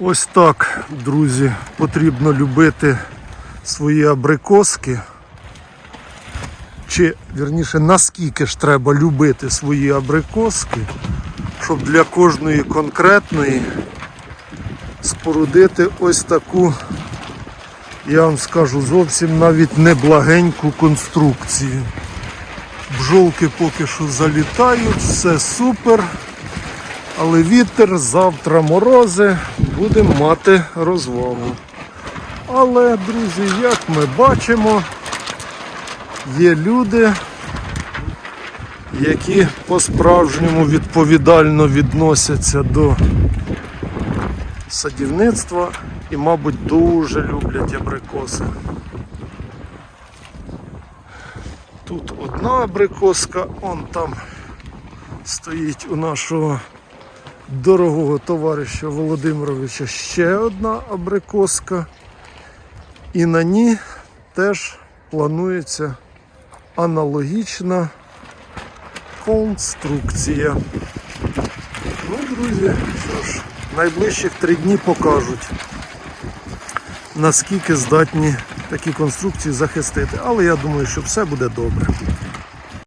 Ось так, друзі, потрібно любити свої абрикоски. Чи, вірніше, наскільки ж треба любити свої абрикоски, щоб для кожної конкретної спорудити ось таку, я вам скажу, зовсім навіть неблагеньку конструкцію. Бжолки поки що залітають, все супер. Але вітер, завтра морози, будемо мати розвагу. Але, друзі, як ми бачимо, є люди, які по-справжньому відповідально відносяться до садівництва і, мабуть, дуже люблять абрикоси. Тут одна абрикоска, он там стоїть у нашого дорогого товариша Володимировича ще одна абрикоска. І на ній теж планується аналогічна конструкція. Ну, друзі, що ж, найближчих три дні покажуть, наскільки здатні такі конструкції захистити. Але я думаю, що все буде добре.